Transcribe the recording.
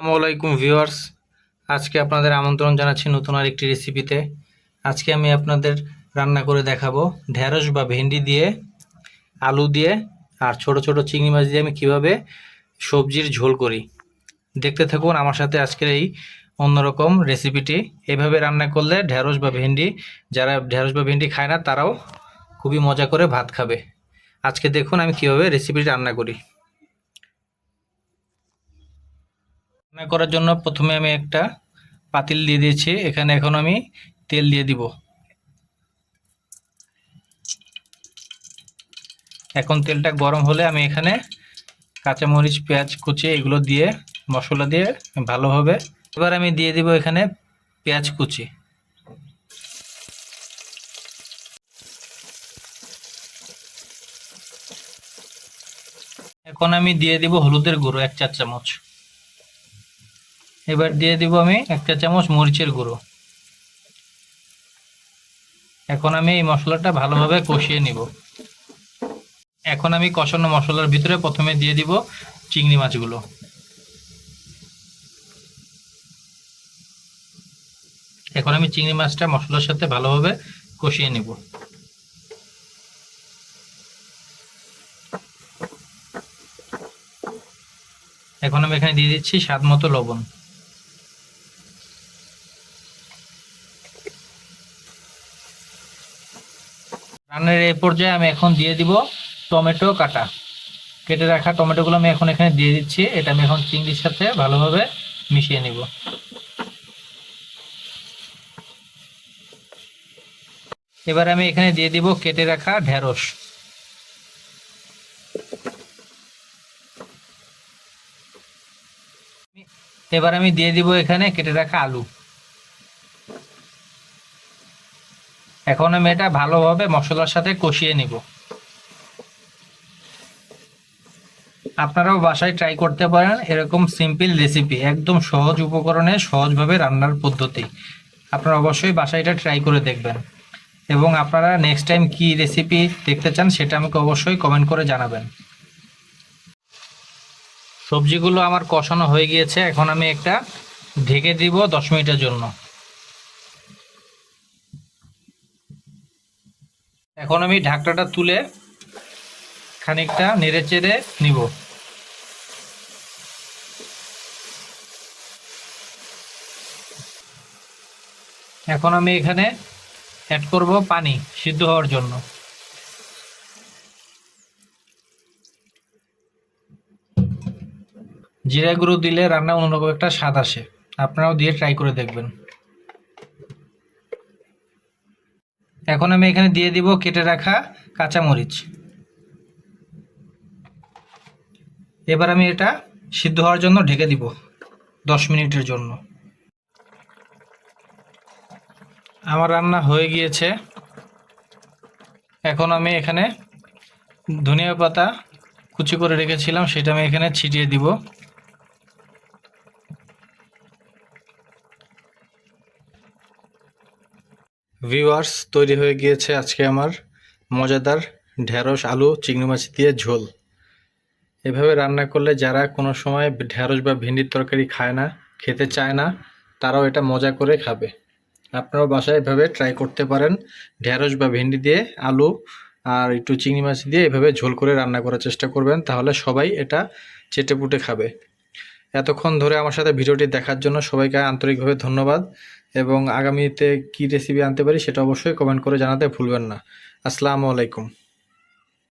আসসালামু আলাইকুম ভিউয়ার্স। আজকে আপনাদের আমন্ত্রণ জানাচ্ছি নতুন আরেকটি রেসিপিতে। আজকে আমি আপনাদের রান্না করে দেখাবো ঢেঁড়স বা ভেন্ডি দিয়ে, আলু দিয়ে আর ছোট ছোট চিংড়ি মাছ দিয়ে আমি কীভাবে সবজির ঝোল করি। দেখতে থাকুন আমার সাথে আজকের এই অন্যরকম রেসিপিটি। এভাবে রান্না করলে ঢেঁড়স বা ভেন্ডি, যারা ঢেঁড়স বা ভেন্ডি খায় না, তারাও খুবই মজা করে ভাত খাবে। আজকে দেখুন আমি কীভাবে রেসিপিটি রান্না করি। রান্না করার জন্য প্রথমে আমি একটা পাতিল দিয়ে দিয়েছি। এখানে এখন আমি তেল দিয়ে দিব। এখন তেলটা গরম হলে আমি এখানে কাঁচামরিচ, পেঁয়াজ কুচি এগুলো দিয়ে, মশলা দিয়ে ভালোভাবে এবার আমি দিয়ে দিব এখানে পেঁয়াজ কুচি। এখন আমি দিয়ে দিব হলুদের গুঁড়ো এক চার চামচ এবার দিয়ে দিব আমি একটা চামচ মরিচের গুঁড়ো। এখন আমি এই মশলাটা ভালোভাবে কষিয়ে নিব। এখন আমি কষানো মশলার ভিতরে প্রথমে দিয়ে দিব চিংড়ি মাছগুলো। এখন আমি চিংড়ি মাছটা মশলার সাথে ভালোভাবে কষিয়ে নিব। এখন আমি এখানে দিয়ে দিচ্ছি স্বাদ মতো লবণ। রান্নার এই পর্যায়ে আমি এখন দিয়ে দিব টমেটো কাটা। কেটে রাখা টমেটোগুলো আমি এখন এখানে দিয়ে দিচ্ছি। এটা আমি এখন চিংড়ির সাথে ভালোভাবে মিশিয়ে নিব। এবার আমি এখানে দিয়ে দিব কেটে রাখা ঢেঁড়স। এবার আমি দিয়ে দিব এখানে কেটে রাখা আলু। এখন আমি এটা ভালোভাবে মশলার সাথে কষিয়ে নিব। আপনারাও বাসায় ট্রাই করতে পারেন এরকম সিম্পল রেসিপি একদম সহজ উপকরণে সহজভাবে রান্নার পদ্ধতি। আপনারা অবশ্যই বাসায় এটা ট্রাই করে দেখবেন। এবং আপনারা নেক্সট টাইম কি রেসিপি দেখতে চান সেটা আমাকে অবশ্যই কমেন্ট করে জানাবেন। সবজিগুলো আমার কষানো হয়ে গিয়েছে, এখন আমি একটা ঢেকে দিব দশ মিনিটের জন্য। এখন আমি ঢাকনাটা তুলে খানিকটা নেড়ে চেড়ে নিব। এখন আমি এখানে অ্যাড করব পানি সিদ্ধ হওয়ার জন্য। জিরা গুঁড়ো দিলে রান্না অন্যরকম একটা স্বাদ আসে। আপনারাও দিয়ে ট্রাই করে দেখবেন। এখন আমি এখানে দিয়ে দিব কেটে রাখা কাঁচামরিচ। এবার আমি এটা সিদ্ধ হওয়ার জন্য ঢেকে দিব, দশ মিনিটের জন্য। আমার রান্না হয়ে গিয়েছে। এখন আমি এখানে ধনিয়া পাতা কুচি করে রেখেছিলাম, সেটা আমি এখানে ছিটিয়ে দিব। ভিউয়ার্স, তৈরি হয়ে গিয়েছে আজকে আমার মজাদার ঢেঁড়স, আলু, চিংড়ি মাছ দিয়ে ঝোল। এভাবে রান্না করলে যারা কোনো সময় ঢেঁড়স বা ভেন্ডির তরকারি খায় না, খেতে চায় না, তারাও এটা মজা করে খাবে। আপনারাও বাসায় এভাবে ট্রাই করতে পারেন, ঢেঁড়স বা ভেন্ডি দিয়ে আলু আর একটু চিংড়ি মাছ দিয়ে এভাবে ঝোল করে রান্না করার চেষ্টা করবেন, তাহলে সবাই এটা চেটেপুটে খাবে। এতক্ষণ ধরে আমার সাথে ভিডিওটি দেখার জন্য সবাইকে আন্তরিকভাবে ধন্যবাদ। এবং আগামীতে কি রেসিপি আনতে পারি সেটা অবশ্যই কমেন্ট করে জানাতে ভুলবেন না। আসসালামু আলাইকুম।